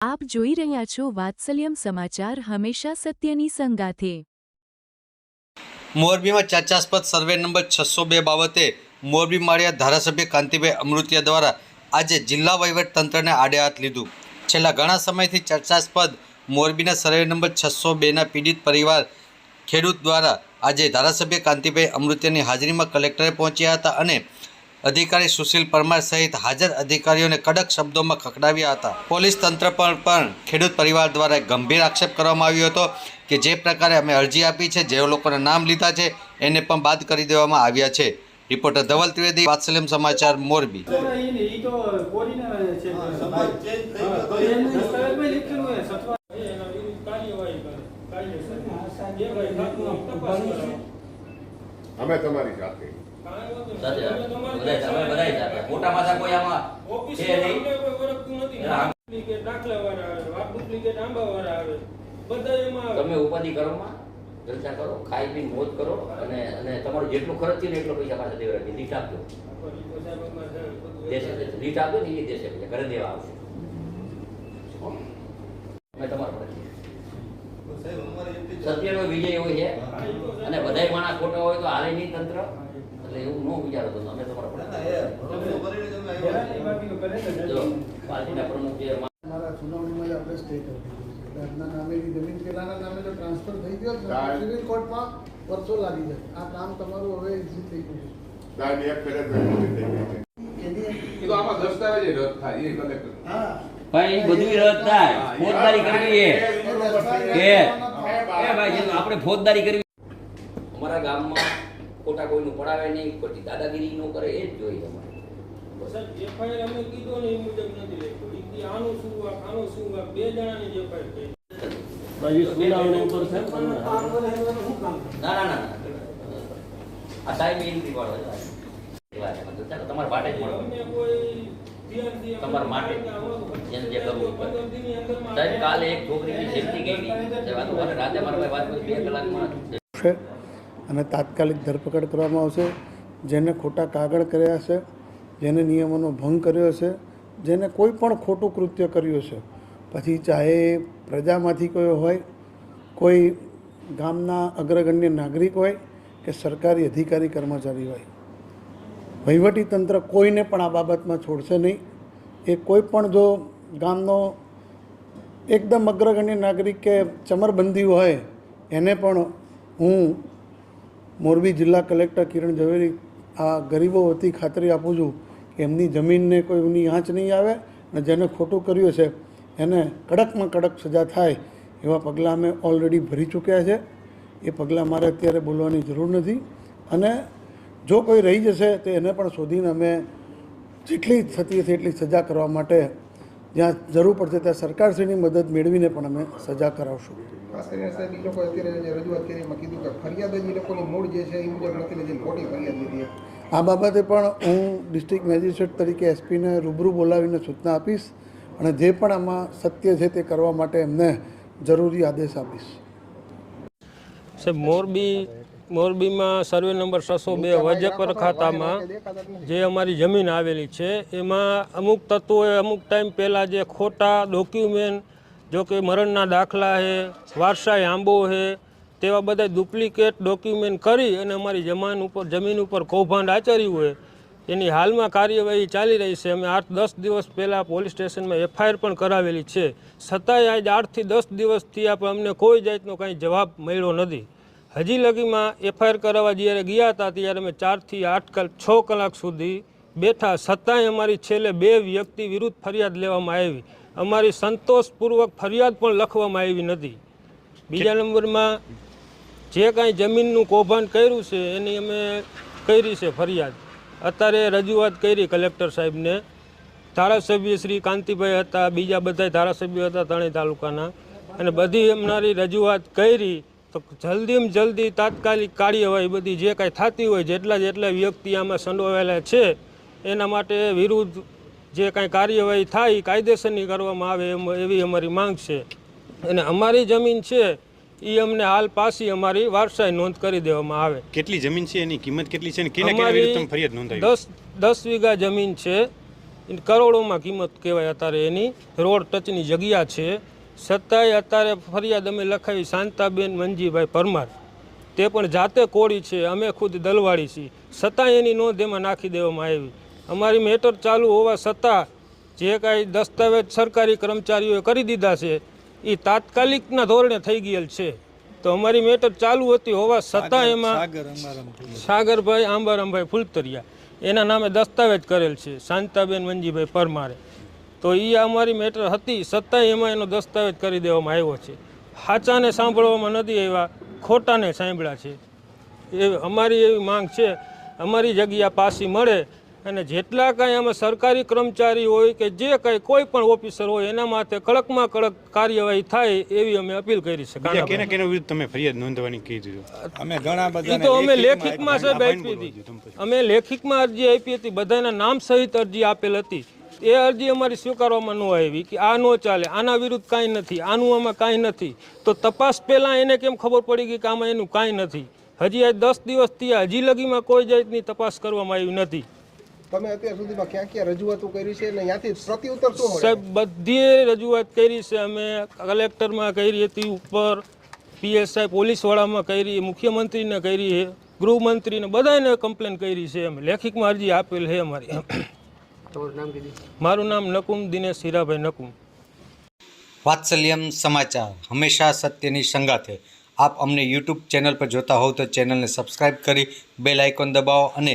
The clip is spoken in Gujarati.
આપ જોઈ રહ્યા છો વાત્સલ્યમ સમાચાર હંમેશા સત્યની સંગાથે. મોરબીમાં ચર્ચાસ્પદ સર્વે નંબર છસો બે બાબતે મોરબી માળિયા ધારાસભ્ય કાંતિભાઈ અમૃતિયા દ્વારા આજે જિલ્લા વહીવટ તંત્રને આડે હાથ લીધું. છેલ્લા ઘણા સમયથી ચર્ચાસ્પદ મોરબીના સર્વે નંબર છસો બેના પીડિત પરિવાર ખેડૂત દ્વારા આજે ધારાસભ્ય કાંતિભાઈ અમૃતિયાની હાજરીમાં કલેક્ટરે પહોંચ્યા હતા અને અધિકારી સુશીલ પરમાર સહિત હાજર અધિકારીઓને કડક શબ્દોમાં ખખડાવ્યા હતા. પોલીસ તંત્ર પર પણ ખેડૂત પરિવાર દ્વારા ગંભીર આક્ષેપ કરવામાં આવ્યો હતો કે જે પ્રકારે અમે અરજી આપી છે જે લોકોના નામ લીધા છે એને પણ બાદ કરી દેવામાં આવ્યા છે. રિપોર્ટર ધવલ ત્રિવેદી વાત્સલ્યમ સમાચાર મોરબી. અમે તમારી સાથે. મોટા માથા કોઈ આમાં છે નહીં. તમે ઉપાધિ કરો માં જલસા કરો ખાઈ પીને મોજ કરો અને અને તમારું જેટલું ખર્ચ છે ને એટલો પૈસા પાછા દેવા રાખી લીટ આપજો. ફરી તો સાહેબ અમારે છે, બધું દેશે દેશે. લીટ આપજો ને એ દેશે પૈસા. ઘરે દેવા આવશે. અમે તમારા પર છીએ. સત્યનો વિજય હોય છે. અને બધાય માણસ ખોટા હોય તો હારે નહીં તંત્ર. એટલે એવું ન વિચારો તો અમે તમારા પાર્ટીના પ્રમુખ જે મારા સુનાવણીમાં આપણે સ્ટે કરી જમીન નામે ટ્રાન્સફર થઈ ગયો સિવિલ કોર્ટમાં વર્ષો લાગી જાય આ કામ હવે ઇઝી થઈ ગયું દસ્તાવેજ રદ થાય એ કલેક્ટર. હા. ભાઈ બધું રદ થાય. ફોજદારી કરવી એ. કે? ભાઈ આપણે ફોજદારી કરવી. અમારા ગામમાં ખોટા કોઈનું પડાવે નહીં ખોટી દાદાગીરી ન કરે એ જ જોઈએ અમારે. તમારે. માટે જ તમારા માટે જે કરવું સાહેબ કાલે એક છોકરીની સેફટી ગઈ હતી. રાતે મારા ભાઈ વાત કરી બે કલાકમાં અને તાત્કાલિક ધરપકડ કરવામાં આવશે. જેને ખોટા કાગળ કર્યા છે, જેને નિયમોનો ભંગ કર્યો છે, જેને કોઈ પણ ખોટું કૃત્ય કર્યું છે. પછી ચાહે પ્રજામાંથી કોઈ હોય, કોઈ ગામના અગ્રગણ્ય નાગરિક હોય કે સરકારી અધિકારી કર્મચારી હોય. વહીવટી તંત્ર કોઈને પણ આ બાબતમાં છોડશે નહીં. એ કોઈ પણ જો ગામનો એકદમ અગ્રગણ્ય નાગરિક કે ચમરબંધી હોય, એને પણ હું મોરબી જિલ્લા કલેક્ટર કિરણ ઝવેરી, આ ગરીબો વતી ખાતરી આપું છું કે એમની જમીનને કોઈ એમની આંચ નહીં આવે અને જેને ખોટું કર્યું છે એને કડકમાં કડક સજા થાય એવા પગલાં અમે ઓલરેડી ભરી ચૂક્યા છે. એ પગલાં મારે અત્યારે બોલવાની જરૂર નથી અને જો કોઈ રહી જશે તો એને પણ શોધીને અમે જેટલી થતી હશે એટલી સજા કરવા માટે જ્યાં જરૂર પડશે ત્યાં સરકારશ્રીની મદદ મેળવીને પણ અમે સજા કરાવશું. ખાસ કરીને સાહેબ એ લોકો અત્યારે જે રજૂઆત કરી એમાં કીધું કે ફરિયાદ જ એ લોકોની મૂળ જે છે એ મુજબ નથી જે ખોટી ફરિયાદ લીધી આ બાબતે પણ હું ડિસ્ટ્રિક્ટ મેજિસ્ટ્રેટ તરીકે એસપીને રૂબરૂ બોલાવીને સૂચના આપીશ અને જે પણ આમાં સત્ય છે તે કરવા માટે એમને જરૂરી આદેશ આપીશ. સાહેબ મોરબી મોરબીમાં સર્વે નંબર છસો બે વજકર ખાતામાં જે અમારી જમીન આવેલી છે એમાં અમુક તત્વોએ અમુક ટાઈમ પહેલાં જે ખોટા ડોક્યુમેન્ટ જો કે મરણના દાખલા છે વારસાઈ આંબો છે તેવા બધા ડુપ્લિકેટ ડોક્યુમેન્ટ કરી અને અમારી જમાન ઉપર, જમીન ઉપર કૌભાંડ આચર્યું હોય એની હાલમાં કાર્યવાહી ચાલી રહી છે. અમે આઠ દસ દિવસ પહેલાં પોલીસ સ્ટેશનમાં એફઆઈઆર પણ કરાવેલી છે. છતાંય આજ આઠથી દસ દિવસથી આપણે અમને કોઈ જાતનો કાંઈ જવાબ મળ્યો નથી. હજી લગીમાં એફઆઈઆર કરાવવા જ્યારે ગયા હતા, ત્યારે અમે ચારથી આઠ કલાક, છ કલાક સુધી બેઠા. છતાંય અમારી છેલ્લે બે વ્યક્તિ વિરુદ્ધ ફરિયાદ લેવામાં આવી. અમારી સંતોષપૂર્વક ફરિયાદ પણ લખવામાં આવી નથી. બીજા નંબરમાં જે કાંઈ જમીનનું કૌભાંડ કર્યું છે એની અમે કરી છે ફરિયાદ. અત્યારે રજૂઆત કરી કલેક્ટર સાહેબને. ધારાસભ્ય શ્રી કાંતિભાઈ હતા બીજા બધા ધારાસભ્યો હતા ત્રણેય તાલુકાના. અને બધી એમનારી રજૂઆત કરી તો જલ્દીમાં જલ્દી તાત્કાલિક કાર્યવાહી બધી જે કાંઈ થતી હોય જેટલા જેટલા વ્યક્તિ આમાં સંડોવાયેલા છે એના માટે વિરુદ્ધ જે કાંઈ કાર્યવાહી થાય કાયદેસરની કરવામાં આવે એમ એવી અમારી માંગ છે. અને અમારી જમીન છે એ અમને હાલ પાછી અમારી વારસાઈ નોંધ કરી દેવામાં આવે. કેટલી જમીન છે એની? કિંમત કેટલી છે અને અમારી ફરિયાદ દસ દસ વીઘા જમીન છે. કરોડોમાં કિંમત કહેવાય અત્યારે એની. રોડ ટચની જગ્યા છે. છતાંય અત્યારે ફરિયાદ અમે લખાવી શાંતાબેન મંજીભાઈ પરમાર. તે પણ જાતે કોળી છે અમે ખુદ દલવાળી છીએ. છતાંય એની નોંધ એમાં નાખી દેવામાં આવી. અમારી મેટર ચાલુ હોવા છતાં જે કાંઈ દસ્તાવેજ સરકારી કર્મચારીઓએ કરી દીધા છે એ તાત્કાલિકના ધોરણે થઈ ગયેલ છે. તો અમારી મેટર ચાલુ હતી હોવા છતાં એમાં સાગરભાઈ આંબારામભાઈ ફૂલતરિયા એના નામે દસ્તાવેજ કરેલ છે શાંતાબેન મંજીભાઈ પરમારે. તો એ અમારી મેટર હતી છતાંય એમાં એનો દસ્તાવેજ કરી દેવામાં આવ્યો છે. સાચાને સાંભળવામાં નથી આવ્યા ખોટાને સાંભળ્યા છે. એ અમારી એવી માંગ છે અમારી જગ્યા પાછી મળે અને જેટલા કાંઈ આમાં સરકારી કર્મચારી હોય કે જે કાંઈ કોઈ પણ ઓફિસર હોય એના માટે કડકમાં કડક કાર્યવાહી થાય એવી અમે અપીલ કરી છે કેને કેને વિરુદ્ધ તમે ફરિયાદ નોંધવાની કીધું અમે ઘણા બધા તો અમે લેખિતમાં સાહેબ આપી હતી. અમે લેખિતમાં અરજી આપી હતી બધાના નામ સહિત અરજી આપેલ હતી. એ અરજી અમારી સ્વીકારવામાં ન આવી કે આ ન ચાલે આના વિરુદ્ધ કાંઈ નથી આનું આમાં કાંઈ નથી. તો તપાસ પહેલાં એને કેમ ખબર પડી ગઈ કે આમાં એનું કાંઈ નથી? હજી આ દસ દિવસ થયા હજી લગીમાં કોઈ જાતની તપાસ કરવામાં આવી નથી. તમે અત્યાર સુધીમાં ક્યાં ક્યાં રજૂઆતો કરી છે અને ત્યાંથી પ્રત્યુત્તર શું સાહેબ બધી રજૂઆત કરી છે. અમે કલેક્ટરમાં કરી હતી ઉપર પીએસઆઈ પોલીસવાળામાં કરી મુખ્યમંત્રીને કરી છે ગૃહમંત્રીને બધાને કમ્પ્લેન કરી છે. અમે લેખિતમાં અરજી આપેલ છે અમારી. મારું નામ નકુમ દિનેશ હીરાભાઈ નકુમ. વાત્સલ્યમ સમાચાર હંમેશા સત્યની સંગાથે. આપ અમને યુટ્યુબ ચેનલ પર જોતા હોવ તો ચેનલને સબસ્ક્રાઈબ કરી બેલ આઇકોન દબાવો અને